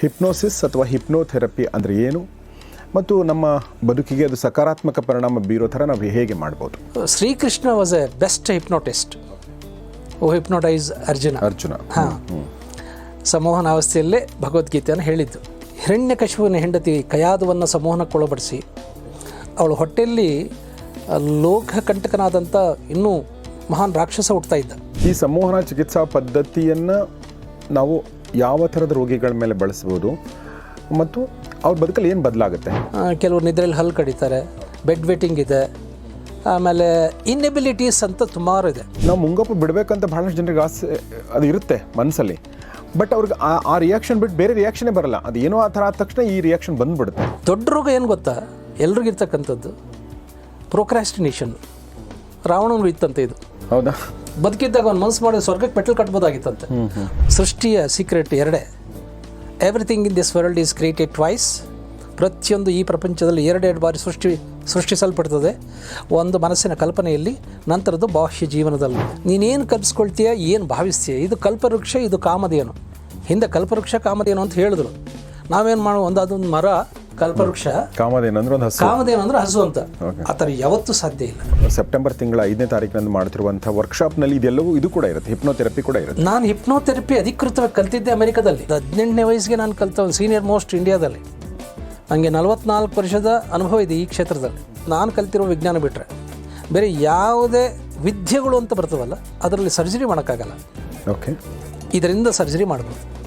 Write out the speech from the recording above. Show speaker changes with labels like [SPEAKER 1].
[SPEAKER 1] Hypnosis ಅಥವಾ hypnotherapy ಅಂದರೆ ಏನು? ಮತ್ತು ನಮ್ಮ ಬದುಕಿಗೆ ಅದು ಸಕಾರಾತ್ಮಕ ಪರಿಣಾಮ ಬೀರೋ ಥರ ನಾವು ಹೇಗೆ ಮಾಡ್ಬೋದು?
[SPEAKER 2] Srikrishna was a best hypnotist who hypnotise Arjuna.
[SPEAKER 1] Arjuna.
[SPEAKER 2] ಹಾಂ. ಸಂಮೋಹನಾವಸ್ಥೆಯಲ್ಲೇ ಭಗವದ್ಗೀತೆಯನ್ನು ಹೇಳಿದ್ದು. ಹಿರಣ್ಯಕಶಿಪುವಿನ ಹೆಂಡತಿ ಕಯಾದವನ್ನು ಸಮೋಹನಕ್ಕೊಳಪಡಿಸಿ ಅವಳು ಹೊಟ್ಟೆಯಲ್ಲಿ ಲೋಕಕಂಟಕನಾದಂಥ ಇನ್ನೂ ಮಹಾನ್ ರಾಕ್ಷಸ ಹುಟ್ಟುತ್ತಾ ಇದ್ದ.
[SPEAKER 1] ಈ ಸಮೋಹನ ಚಿಕಿತ್ಸಾ ಪದ್ಧತಿಯನ್ನು ನಾವು ಯಾವ ಥರದ ರೋಗಿಗಳ ಮೇಲೆ ಬಳಸ್ಬೋದು ಮತ್ತು ಅವ್ರ ಬದುಕಲ್ಲಿ ಏನು ಬದಲಾಗುತ್ತೆ?
[SPEAKER 2] ಕೆಲವರು ನಿದ್ರೆಯಲ್ಲಿ ಹಲ್ಲು ಕಡಿತಾರೆ ಬೆಡ್ ವೆಟ್ಟಿಂಗ್ ಇದೆ ಆಮೇಲೆ ಇನ್ಎಬಿಲಿಟೀಸ್ ಅಂತ ಸುಮಾರು ಇದೆ.
[SPEAKER 1] ನಾವು ಮುಂಗಪ್ಪು ಬಿಡಬೇಕಂತ ಬಹಳಷ್ಟು ಜನರಿಗೆ ಆಸೆ ಅದು ಇರುತ್ತೆ ಮನಸ್ಸಲ್ಲಿ ಬಟ್ ಅವ್ರಿಗೆ ಆ ಆ ರಿಯಾಕ್ಷನ್ ಬಿಟ್ಟು ಬೇರೆ ರಿಯಾಕ್ಷನೇ ಬರಲ್ಲ. ಅದು ಏನೋ ಆ ಥರ ಆದ ತಕ್ಷಣ ಈ ರಿಯಾಕ್ಷನ್ ಬಂದ್ಬಿಡುತ್ತೆ.
[SPEAKER 2] ದೊಡ್ಡ ರೋಗ ಏನು ಗೊತ್ತಾ? ಎಲ್ರಿಗಿರ್ತಕ್ಕಂಥದ್ದು ಪ್ರೊಕ್ರಾಸ್ಟಿನೇಷನ್ ರಾವಣನ ಇತ್ತಂತೆ ಇದು.
[SPEAKER 1] ಹೌದಾ?
[SPEAKER 2] ಬದುಕಿದ್ದಾಗ ಒಂದು ಮನಸ್ಸು ಮಾಡಿ ಸ್ವರ್ಗಕ್ಕೆ ಪೆಟ್ರೋಲ್ ಕಟ್ಬೋದಾಗಿತ್ತಂತೆ. ಸೃಷ್ಟಿಯ ಸೀಕ್ರೆಟ್ ಎರಡೇ. Everything in this world is created twice ಪ್ರತಿಯೊಂದು ಈ ಪ್ರಪಂಚದಲ್ಲಿ ಎರಡೆರಡು ಬಾರಿ ಸೃಷ್ಟಿ ಸೃಷ್ಟಿಸಲ್ಪಡ್ತದೆ. ಒಂದು ಮನಸ್ಸಿನ ಕಲ್ಪನೆಯಲ್ಲಿ ನಂತರದ್ದು ಬಾಹ್ಯ ಜೀವನದಲ್ಲಿ. ನೀನೇನು ಕಲ್ಪಿಸ್ಕೊಳ್ತೀಯ ಏನು ಭಾವಿಸ್ತೀಯ? ಇದು ಕಲ್ಪವೃಕ್ಷ ಇದು ಕಾಮಧೇನು. ಹಿಂದೆ ಕಲ್ಪವೃಕ್ಷ ಕಾಮಧೇನು ಅಂತ ಹೇಳಿದ್ರು. ನಾವೇನು ಮಾಡುವ? ಒಂದು ಅದೊಂದು ಮರ ಕಲ್ಪವೃಕ್ಷ.
[SPEAKER 1] ಕಾಮದೇನಂದ್ರೆ ಒಂದು ಹಸು.
[SPEAKER 2] ಕಾಮಧೇನು ಅಂದ್ರೆ ಹಸು ಅಂತ. ಆ ಥರ ಯಾವತ್ತೂ ಸಾಧ್ಯ ಇಲ್ಲ.
[SPEAKER 1] ಸೆಪ್ಟೆಂಬರ್ ತಿಂಗಳ ಐದನೇ ತಾರೀಕಿನಂದು ಮಾಡ್ತಿರುವಂಥ ವರ್ಕ್ಶಾಪ್ನಲ್ಲಿ ಇದೆಲ್ಲವೂ ಇದು ಕೂಡ ಇರುತ್ತೆ ಹಿಪ್ನೋಥೆರಪಿ ಕೂಡ ಇರುತ್ತೆ.
[SPEAKER 2] ನಾನು ಹಿಪ್ನೋಥೆರಪಿ ಅಧಿಕೃತವಾಗಿ ಕಲ್ತಿದ್ದೆ ಅಮೆರಿಕದಲ್ಲಿ. ಹದಿನೆಂಟನೇ ವಯಸ್ಸಿಗೆ ನಾನು ಕಲಿತ ಸೀನಿಯರ್ ಮೋಸ್ಟ್ ಇಂಡಿಯಾದಲ್ಲಿ ನನಗೆ ನಲವತ್ನಾಲ್ಕು ವರ್ಷದ ಅನುಭವ ಇದೆ ಈ ಕ್ಷೇತ್ರದಲ್ಲಿ. ನಾನು ಕಲ್ತಿರೋ ವಿಜ್ಞಾನ ಬಿಟ್ಟರೆ ಬೇರೆ ಯಾವುದೇ ವಿದ್ಯೆಗಳು ಅಂತ ಬರ್ತವಲ್ಲ ಅದರಲ್ಲಿ ಸರ್ಜರಿ ಮಾಡೋಕ್ಕಾಗಲ್ಲ.
[SPEAKER 1] ಓಕೆ
[SPEAKER 2] ಇದರಿಂದ ಸರ್ಜರಿ ಮಾಡ್ಬೋದು.